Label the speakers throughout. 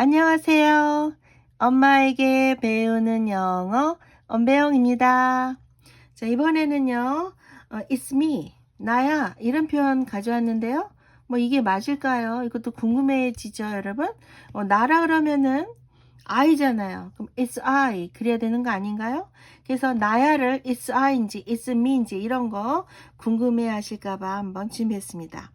Speaker 1: 안녕하세요. 엄마에게 배우는 영어 엄배영입니다. 자, 이번에는요. 어, it's me, 나야 이런 표현 가져왔는데요. 뭐 이게 맞을까요? 이것도 궁금해지죠, 여러분? 어, 나라 그러면은 I잖아요. 그럼 it's I 그래야 되는 거 아닌가요? 그래서 나야를 it's I인지 it's me인지 이런 거 궁금해 하실까봐 한번 준비했습니다.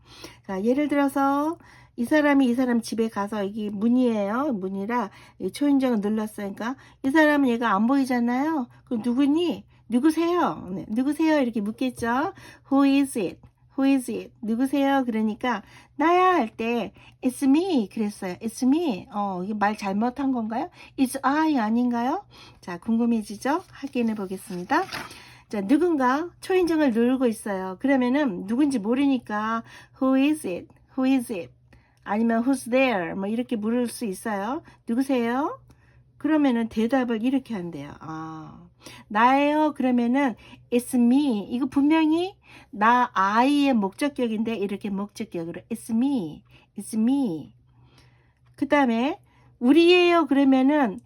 Speaker 1: 자, 예를 들어서 이 사람이 이 사람 집에 가서 이게 문이에요. 문이라 이 초인종을 눌렀으니까 이 사람은 얘가 안 보이잖아요. 그럼 누구니? 누구세요? 네, 누구세요? 이렇게 묻겠죠. Who is it? Who is it? 누구세요? 그러니까 나야 할 때 It's me 그랬어요. It's me. 어, 이게 말 잘못한 건가요? It's I 아닌가요? 자, 궁금해지죠? 확인해 보겠습니다. 자, 누군가 초인종을 누르고 있어요. 그러면은 누군지 모르니까 Who is it? Who is it? 아니면 who's there? 뭐 이렇게 물을 수 있어요. 누구세요? 그러면은 대답을 이렇게 한대요. 아, 나예요. 그러면은 it's me. 이거 분명히 나 I의 목적격인데 이렇게 목적격으로 it's me. it's me. 그 다음에 우리예요. 그러면은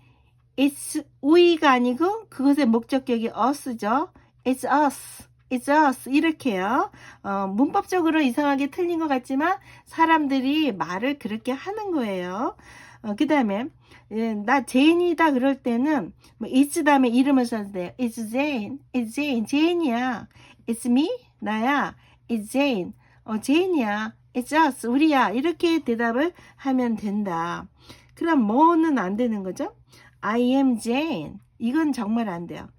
Speaker 1: it's we가 아니고 그것의 목적격이 us죠. it's us. It's us 이렇게요. 어, 문법적으로 이상하게 틀린 것 같지만 사람들이 말을 그렇게 하는 거예요. 어, 그 다음에 예, 나 제인이다 그럴 때는 뭐 it's 다음에 이름을 써도 돼요. It's Jane. It's Jane. 제인이야. It's me. 나야. It's Jane. 어, 제인이야. It's us. 우리야. 이렇게 대답을 하면 된다. 그럼 뭐는 안 되는 거죠? I am Jane. 이건 정말 안 돼요.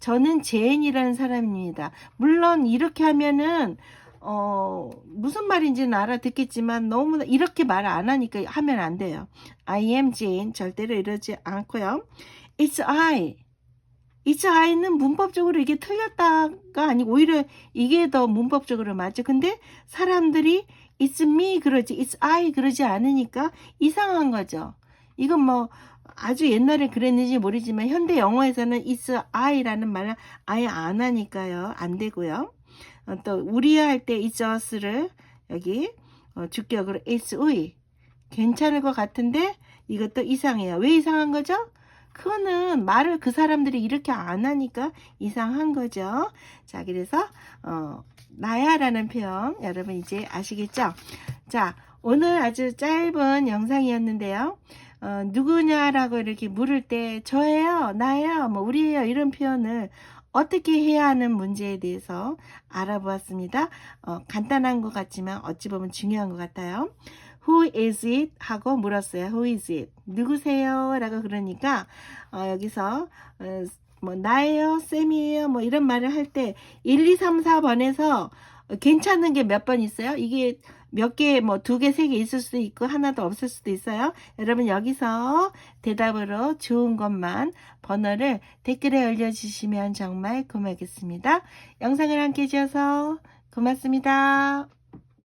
Speaker 1: 저는 제인이라는 사람입니다. 물론 이렇게 하면은 어 무슨 말인지는 알아듣겠지만 너무 이렇게 말 안 하니까 하면 안 돼요. I am Jane 절대로 이러지 않고요. It's I. It's I는 문법적으로 이게 틀렸다가 아니고 오히려 이게 더 문법적으로 맞죠. 근데 사람들이 It's me 그러지 It's I 그러지 않으니까 이상한 거죠. 이건 뭐 아주 옛날에 그랬는지 모르지만 현대 영어에서는 it's I라는 말을 아예 안 하니까요. 안 되고요. 어, 또 우리 할때 it's us를 여기 어, 주격으로 it's we 괜찮을 것 같은데 이것도 이상해요. 왜 이상한 거죠? 그거는 말을 그 사람들이 이렇게 안 하니까 이상한 거죠. 자, 그래서 어, 나야라는 표현 여러분 이제 아시겠죠? 자, 오늘 아주 짧은 영상이었는데요. 어, 누구냐라고 이렇게 물을 때 저예요, 나예요, 뭐 우리예요 이런 표현을 어떻게 해야 하는 문제에 대해서 알아보았습니다. 어, 간단한 것 같지만 어찌 보면 중요한 것 같아요. Who is it? 하고 물었어요. Who is it? 누구세요? 라고 그러니까 어, 여기서 어, 뭐 나예요, 쌤이에요, 뭐 이런 말을 할 때 1, 2, 3, 4번에서 괜찮은 게 몇 번 있어요? 이게 몇 개, 뭐 두 개, 세 개 있을 수도 있고 하나도 없을 수도 있어요. 여러분 여기서 대답으로 좋은 것만 번호를 댓글에 올려주시면 정말 고맙겠습니다. 영상을 함께 해주셔서 고맙습니다.